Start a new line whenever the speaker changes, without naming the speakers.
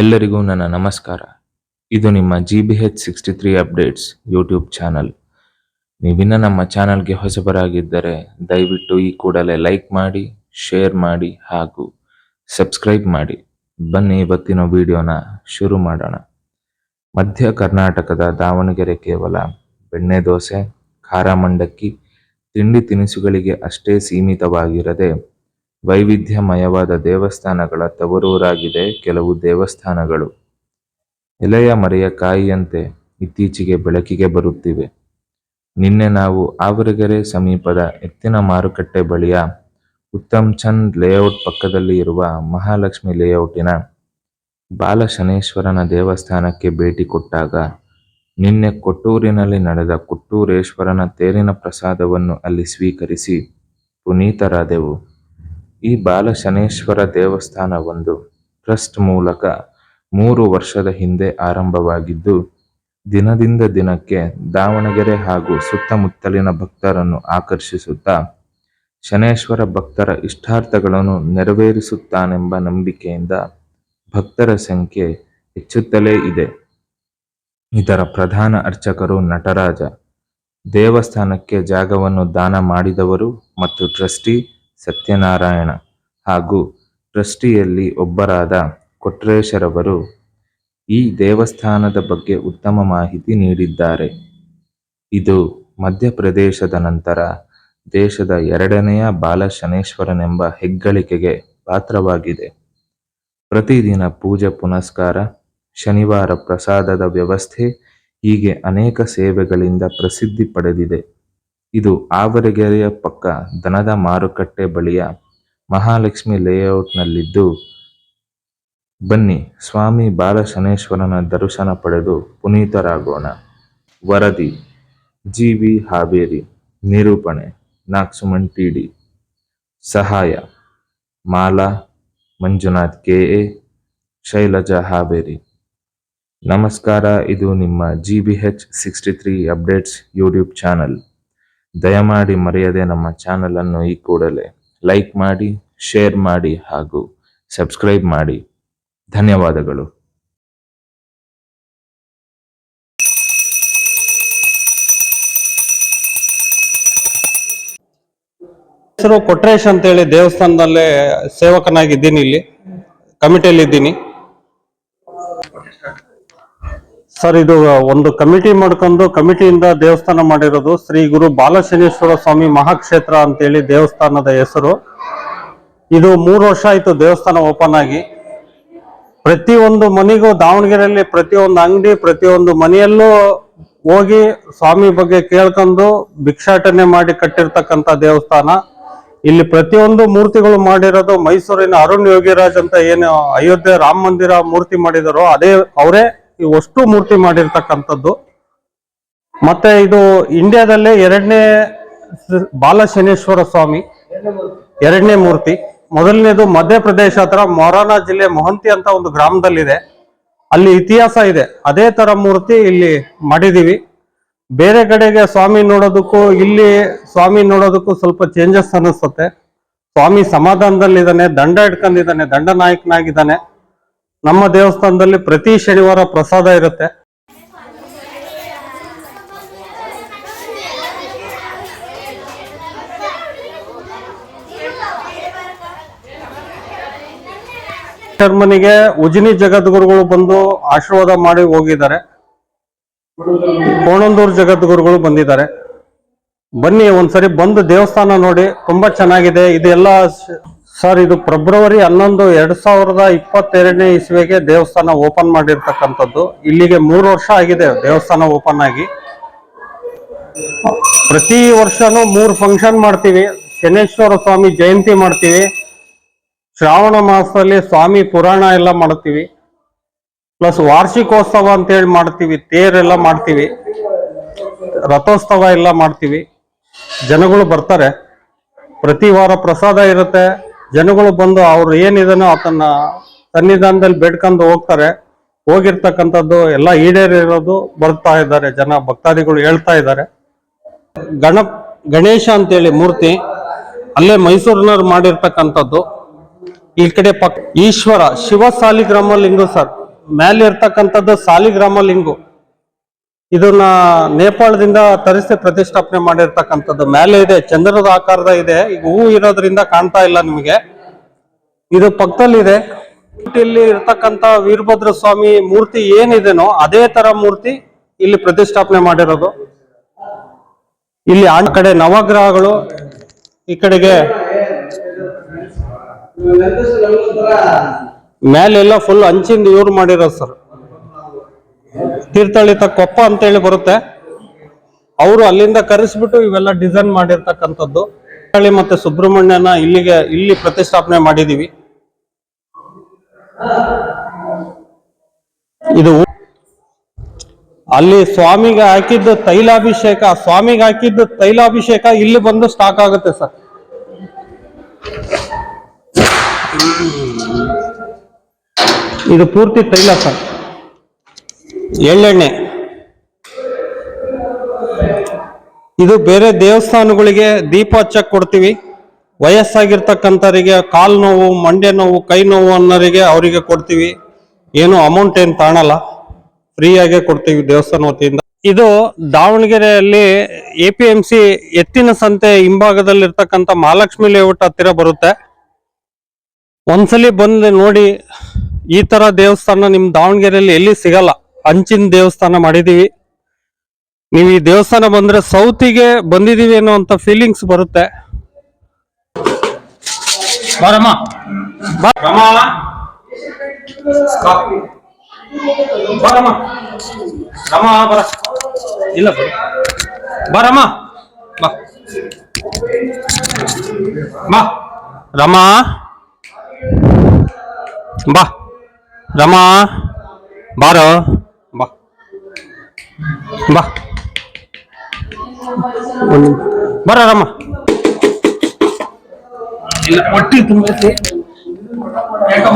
ಎಲ್ಲರಿಗೂ ನನ್ನ ನಮಸ್ಕಾರ. ಇದು ನಿಮ್ಮ G B H sixty three updates YouTube channel ನೀವಿನ್ನ ನಮ್ಮ ಚಾನಲ್ಗೆ ಹೊಸಬರಾಗಿದ್ದರೆ ದಯವಿಟ್ಟು ಈ ಕೂಡಲೇ ಲೈಕ್ ಮಾಡಿ ಶೇರ್ ಮಾಡಿ ಹಾಗೂ ಸಬ್ಸ್ಕ್ರೈಬ್ ಮಾಡಿ. ಬನ್ನಿ ಇವತ್ತಿನ ವಿಡಿಯೋನ ಶುರು ಮಾಡೋಣ. ಮಧ್ಯ ಕರ್ನಾಟಕದ ದಾವಣಗೆರೆ ಕೇವಲ ಬೆಣ್ಣೆ ದೋಸೆ, ಖಾರ ಮಂಡಕ್ಕಿ, ತಿಂಡಿ ತಿನಿಸುಗಳಿಗೆ ಅಷ್ಟೇ ಸೀಮಿತವಾಗಿರದೆ ವೈವಿಧ್ಯಮಯವಾದ ದೇವಸ್ಥಾನಗಳ ತವರೂರಾಗಿದೆ ಕೆಲವು ದೇವಸ್ಥಾನಗಳು. ಎಲೆಯ ಮರೆಯ ಕಾಯಿಯಂತೆ ಇತ್ತೀಚೆಗೆ ಬೆಳಕಿಗೆ ಬರುತ್ತಿವೆ. ನಿನ್ನೆ ನಾವು ಆವರಗೆರೆ ಸಮೀಪದ ಎತ್ತಿನ ಮಾರುಕಟ್ಟೆ ಬಳಿಯ ಉತ್ತಮ್ ಚಂದ್ ಲೇಔಟ್ ಪಕ್ಕದಲ್ಲಿ ಇರುವ ಮಹಾಲಕ್ಷ್ಮಿ ಲೇಔಟಿನ ಬಾಲಶನೇಶ್ವರನ ದೇವಸ್ಥಾನಕ್ಕೆ ಭೇಟಿ ಕೊಟ್ಟಾಗ ನಿನ್ನೆ ಕೊಟ್ಟೂರಿನಲ್ಲಿ ನಡೆದ ಕೊಟ್ಟೂರೇಶ್ವರನ ತೇರಿನ ಪ್ರಸಾದವನ್ನು ಅಲ್ಲಿ ಸ್ವೀಕರಿಸಿ ಪುನೀತರಾದೆವು. ಈ ಬಾಲಶನೇಶ್ವರ ದೇವಸ್ಥಾನವೊಂದು ಟ್ರಸ್ಟ್ ಮೂಲಕ ಮೂರು ವರ್ಷದ ಹಿಂದೆ ಆರಂಭವಾಗಿದ್ದು, ದಿನದಿಂದ ದಿನಕ್ಕೆ ದಾವಣಗೆರೆ ಹಾಗೂ ಸುತ್ತಮುತ್ತಲಿನ ಭಕ್ತರನ್ನು ಆಕರ್ಷಿಸುತ್ತಾ, ಶನೇಶ್ವರ ಭಕ್ತರ ಇಷ್ಟಾರ್ಥಗಳನ್ನು ನೆರವೇರಿಸುತ್ತಾನೆಂಬ ನಂಬಿಕೆಯಿಂದ ಭಕ್ತರ ಸಂಖ್ಯೆ ಹೆಚ್ಚುತ್ತಲೇ ಇದೆ. ಇದರ ಪ್ರಧಾನ ಅರ್ಚಕರು ನಟರಾಜ. ದೇವಸ್ಥಾನಕ್ಕೆ ಜಾಗವನ್ನು ದಾನ ಮಾಡಿದವರು ಮತ್ತು ಟ್ರಸ್ಟಿ ಸತ್ಯನಾರಾಯಣ ಹಾಗೂ ಟ್ರಸ್ಟಿಯಲ್ಲಿ ಒಬ್ಬರಾದ ಕೊಟ್ರೇಶರವರು ಈ ದೇವಸ್ಥಾನದ ಬಗ್ಗೆ ಉತ್ತಮ ಮಾಹಿತಿ ನೀಡಿದ್ದಾರೆ. ಇದು ಮಧ್ಯಪ್ರದೇಶದ ನಂತರ ದೇಶದ ಎರಡನೆಯ ಬಾಲಶನೇಶ್ವರನೆಂಬ ಹೆಗ್ಗಳಿಕೆಗೆ ಪಾತ್ರವಾಗಿದೆ. ಪ್ರತಿದಿನ ಪೂಜೆ ಪುನಸ್ಕಾರ, ಶನಿವಾರ ಪ್ರಸಾದದ ವ್ಯವಸ್ಥೆ ಹೀಗೆ ಅನೇಕ ಸೇವೆಗಳಿಂದ ಪ್ರಸಿದ್ಧಿ ಪಡೆದಿದೆ. ಇದು ಆವರಗೆರೆಯ ಪಕ್ಕ ದನದ ಮಾರುಕಟ್ಟೆ ಬಳಿಯ ಮಹಾಲಕ್ಷ್ಮಿ ಲೇಔಟ್ನಲ್ಲಿದ್ದು, ಬನ್ನಿ ಸ್ವಾಮಿ ಬಾಲಶನೇಶ್ವರನ ದರ್ಶನ ಪಡೆದು ಪುನೀತರಾಗೋಣ. ವರದಿ ಜಿ ಹಾವೇರಿ, ನಿರೂಪಣೆ ನಾಕ್ಸುಮನ್ ಟಿಡಿ ಸಹಾಯ, ಮಾಲಾ ಮಂಜುನಾಥ್ ಕೆ ಎ ಶೈಲಜಾ ಹಾವೇರಿ. ನಮಸ್ಕಾರ, ಇದು ನಿಮ್ಮ G B H sixty three updates YouTube channel. ದಯಮಾಡಿ ಮರೆಯದೆ ನಮ್ಮ ಚಾನಲನ್ನು ಈ ಕೂಡಲೇ ಲೈಕ್ ಮಾಡಿ ಶೇರ್ ಮಾಡಿ ಹಾಗೂ ಸಬ್ಸ್ಕ್ರೈಬ್ ಮಾಡಿ. ಧನ್ಯವಾದಗಳು.
ಹೆಸರು ಕೊಟ್ರೇಶ್ ಅಂತೇಳಿ ದೇವಸ್ಥಾನದಲ್ಲೇ ಸೇವಕನಾಗಿದ್ದೀನಿ ಇಲ್ಲಿ. ಕಮಿಟಿಯಲ್ಲಿ ಇದ್ದೀನಿ ಸರ್, ಇದು ಒಂದು ಕಮಿಟಿ ಮಾಡ್ಕೊಂಡು ಕಮಿಟಿಯಿಂದ ದೇವಸ್ಥಾನ ಮಾಡಿರೋದು ಶ್ರೀ ಗುರು ಬಾಲಶನೇಶ್ವರ ಸ್ವಾಮಿ ಮಹಾಕ್ಷೇತ್ರ ಅಂತೇಳಿ ದೇವಸ್ಥಾನದ ಹೆಸರು. ಇದು ಮೂರು ವರ್ಷ ಆಯಿತು ದೇವಸ್ಥಾನ ಓಪನ್ ಆಗಿ. ಪ್ರತಿಯೊಂದು ಮನೆಗೂ ದಾವಣಗೆರೆಯಲ್ಲಿ ಪ್ರತಿಯೊಂದು ಅಂಗಡಿ, ಪ್ರತಿಯೊಂದು ಮನೆಯಲ್ಲೂ ಹೋಗಿ ಸ್ವಾಮಿ ಬಗ್ಗೆ ಕೇಳ್ಕೊಂಡು ಭಿಕ್ಷಾಟನೆ ಮಾಡಿ ಕಟ್ಟಿರ್ತಕ್ಕಂಥ ದೇವಸ್ಥಾನ. ಇಲ್ಲಿ ಪ್ರತಿಯೊಂದು ಮೂರ್ತಿಗಳು ಮಾಡಿರೋದು ಮೈಸೂರಿನ ಅರುಣ್ ಯೋಗಿರಾಜ್ ಅಂತ ಏನು ಅಯೋಧ್ಯೆ ರಾಮ ಮಂದಿರ ಮೂರ್ತಿ ಮಾಡಿದಾರೋ, ಅದೇ ಅವರೇ ಅಷ್ಟು ಮೂರ್ತಿ ಮಾಡಿರ್ತಕ್ಕಂಥದ್ದು. ಮತ್ತೆ ಇದು ಇಂಡಿಯಾದಲ್ಲೇ ಎರಡನೇ ಬಾಲಶನೇಶ್ವರ ಸ್ವಾಮಿ ಎರಡನೇ ಮೂರ್ತಿ. ಮೊದಲನೇದು ಮಧ್ಯಪ್ರದೇಶ ಹತ್ರ ಮೊರಾನಾ ಜಿಲ್ಲೆ ಮೊಹಂತಿ ಅಂತ ಒಂದು ಗ್ರಾಮದಲ್ಲಿದೆ. ಅಲ್ಲಿ ಇತಿಹಾಸ ಇದೆ. ಅದೇ ತರ ಮೂರ್ತಿ ಇಲ್ಲಿ ಮಾಡಿದೀವಿ. ಬೇರೆ ಕಡೆಗೆ ಸ್ವಾಮಿ ನೋಡೋದಕ್ಕೂ ಇಲ್ಲಿ ಸ್ವಾಮಿ ನೋಡೋದಕ್ಕೂ ಸ್ವಲ್ಪ ಚೇಂಜಸ್ ಅನಿಸುತ್ತೆ ಸ್ವಾಮಿ ಸಮಾಧಾನದಲ್ಲಿದ್ದಾನೆ, ದಂಡ ಇಟ್ಕೊಂಡಿದ್ದಾನೆ ದಂಡನಾಯಕನಾಗಿದ್ದಾನೆ. ನಮ್ಮ ದೇವಸ್ಥಾನದಲ್ಲಿ ಪ್ರತಿ ಶನಿವಾರ ಪ್ರಸಾದ ಇರುತ್ತೆ. ಶರ್ಮನಿಗೆ ಉಜಿನಿ ಜಗದ್ಗುರುಗಳು ಬಂದು ಆಶೀರ್ವಾದ ಮಾಡಿ ಹೋಗಿದ್ದಾರೆ. ಕೋಣಂದೂರು ಜಗದ್ಗುರುಗಳು ಬಂದಿದ್ದಾರೆ. ಬನ್ನಿ ಒಂದ್ಸರಿ ಬಂದು ದೇವಸ್ಥಾನ ನೋಡಿ, ತುಂಬಾ ಚೆನ್ನಾಗಿದೆ. ಇದೆಲ್ಲ ಸರ್, ಇದು ಫೆಬ್ರವರಿ ಹನ್ನೊಂದು, ಎರಡ್ ಸಾವಿರದ ಇಪ್ಪತ್ತೆರಡನೇ ಇಸ್ವಿಗೆ ದೇವಸ್ಥಾನ ಓಪನ್ ಮಾಡಿರ್ತಕ್ಕಂಥದ್ದು. ಇಲ್ಲಿಗೆ ಮೂರು ವರ್ಷ ಆಗಿದೆ ದೇವಸ್ಥಾನ ಓಪನ್ ಆಗಿ. ಪ್ರತಿ ವರ್ಷನೂ ಮೂರು ಫಂಕ್ಷನ್ ಮಾಡ್ತೀವಿ. ಶನೇಶ್ವರ ಸ್ವಾಮಿ ಜಯಂತಿ ಮಾಡ್ತೀವಿ. ಶ್ರಾವಣ ಮಾಸದಲ್ಲಿ ಸ್ವಾಮಿ ಪುರಾಣ ಎಲ್ಲ ಮಾಡ್ತೀವಿ. ಪ್ಲಸ್ ವಾರ್ಷಿಕೋತ್ಸವ ಅಂತೇಳಿ ಮಾಡ್ತೀವಿ. ತೇರೆಲ್ಲ ಮಾಡ್ತೀವಿ. ರಥೋತ್ಸವ ಎಲ್ಲ ಮಾಡ್ತೀವಿ. ಜನಗಳು ಬರ್ತಾರೆ. ಪ್ರತಿ ವಾರ ಪ್ರಸಾದ ಇರುತ್ತೆ. ಜನಗಳು ಬಂದು ಅವ್ರು ಏನಿದನೋ ಅದನ್ನ ಸನ್ನಿಧಾನದಲ್ಲಿ ಬೇಡ್ಕೊಂಡು ಹೋಗ್ತಾರೆ. ಹೋಗಿರ್ತಕ್ಕಂಥದ್ದು ಎಲ್ಲ ಈಡೇರಿರೋದು ಬರ್ತಾ ಇದ್ದಾರೆ. ಜನ ಭಕ್ತಾದಿಗಳು ಹೇಳ್ತಾ ಇದ್ದಾರೆ. ಗಣ ಗಣೇಶ ಅಂತೇಳಿ ಮೂರ್ತಿ ಅಲ್ಲೇ ಮೈಸೂರಿನವ್ರು ಮಾಡಿರ್ತಕ್ಕಂಥದ್ದು. ಈ ಕಡೆ ಪಕ್ ಈಶ್ವರ ಶಿವ ಸಾಲಿಗ್ರಾಮ ಲಿಂಗ ಸರ್. ಮೇಲೆ ಇರ್ತಕ್ಕಂಥದ್ದು ಸಾಲಿಗ್ರಾಮ ಲಿಂಗು ಇದನ್ನ ನೇಪಾಳದಿಂದ ತರಿಸಿ ಪ್ರತಿಷ್ಠಾಪನೆ ಮಾಡಿರ್ತಕ್ಕಂಥದ್ದು. ಮೇಲೆ ಇದೆ, ಚಂದ್ರದ ಆಕಾರದ ಇದೆ. ಈಗ ಹೂವು ಇರೋದ್ರಿಂದ ಕಾಣ್ತಾ ಇಲ್ಲ ನಿಮಗೆ. ಇದು ಪಕ್ಕದಲ್ಲಿದೆ. ಇಲ್ಲಿ ಇರ್ತಕ್ಕಂಥ ವೀರಭದ್ರ ಸ್ವಾಮಿ ಮೂರ್ತಿ ಏನಿದೆನೋ ಅದೇ ತರ ಮೂರ್ತಿ ಇಲ್ಲಿ ಪ್ರತಿಷ್ಠಾಪನೆ ಮಾಡಿರೋದು. ಇಲ್ಲಿ ಆ ಕಡೆ ನವಗ್ರಹಗಳು, ಈ ಕಡೆಗೆ ಮೇಲೆಲ್ಲ ಫುಲ್ ಹಂಚಿಂದ ಇವ್ರು ಮಾಡಿರೋದು ಸರ್. ತೀರ್ಥಳಿತ ಕೊಪ್ಪ ಅಂತೇಳಿ ಬರುತ್ತೆ. ಅವರು ಅಲ್ಲಿಂದ ಕರೆಸಿಬಿಟ್ಟು ಇವೆಲ್ಲ ಡಿಸೈನ್ ಮಾಡಿರ್ತಕ್ಕಂಥದ್ದು. ತೀರ್ಥಹಳ್ಳಿ ಮತ್ತೆ ಸುಬ್ರಹ್ಮಣ್ಯನ ಇಲ್ಲಿಗೆ ಇಲ್ಲಿ ಪ್ರತಿಷ್ಠಾಪನೆ ಮಾಡಿದೀವಿ. ಇದು ಅಲ್ಲಿ ಸ್ವಾಮಿಗೆ ಹಾಕಿದ್ದು ತೈಲಾಭಿಷೇಕ, ಸ್ವಾಮಿಗೆ ಹಾಕಿದ್ದು ತೈಲಾಭಿಷೇಕ ಇಲ್ಲಿ ಬಂದು ಸ್ಟಾಕ್ ಆಗುತ್ತೆ ಸರ್. ಇದು ಪೂರ್ತಿ ತೈಲ ಸರ್. ಎಳ್ಳೆಣ್ಣೆ. ಇದು ಬೇರೆ ದೇವಸ್ಥಾನಗಳಿಗೆ ದೀಪ ಹಚ್ಚಕ್ ಕೊಡ್ತೀವಿ. ವಯಸ್ಸಾಗಿರ್ತಕ್ಕಂಥವರಿಗೆ ಕಾಲು ನೋವು ಮಂಡ್ಯ ನೋವು, ಕೈ ನೋವು ಅನ್ನೋರಿಗೆ ಅವರಿಗೆ ಕೊಡ್ತೀವಿ. ಏನು ಅಮೌಂಟ್ ಏನು ತಾಣಲ್ಲ. ಫ್ರೀಯಾಗೆ ಕೊಡ್ತೀವಿ ದೇವಸ್ಥಾನ ವತಿಯಿಂದ. ಇದು ದಾವಣಗೆರೆಯಲ್ಲಿ ಎ ಪಿ ಎಂ ಸಿ ಎತ್ತಿನ ಸಂತೆ ಹಿಂಭಾಗದಲ್ಲಿ ಇರ್ತಕ್ಕಂಥ ಮಹಾಲಕ್ಷ್ಮಿ ಲೇಔಟ್ ಹತ್ತಿರ ಬರುತ್ತೆ. ಒಂದ್ಸಲಿ ಬಂದು ನೋಡಿ ಈ ತರ ದೇವಸ್ಥಾನ ನಿಮ್ ದಾವಣಗೆರೆಯಲ್ಲಿ ಎಲ್ಲಿ ಸಿಗಲ್ಲ. ಹಂಚಿನ ದೇವಸ್ಥಾನ ಮಾಡಿದೀವಿ. ನೀವು ಈ ದೇವಸ್ಥಾನ ಬಂದ್ರೆ ಸೌತಿಗೆ ಬಂದಿದೀವಿ ಅನ್ನೋ ಅಂತ ಫೀಲಿಂಗ್ಸ್ ಬರುತ್ತೆ. ಬರಮ್ಮ. ಬರ. ಬರಮ್ಮ. ಬಾ. ರಮ. ಬಾ. ರಮ. ಬಾರೋ. ಬಾ ಬರಮ್ಮ ಇಲ್ಲ ಹೊಟ್ಟಿ ತುಂಬೈತಿ ಯಾಕೆ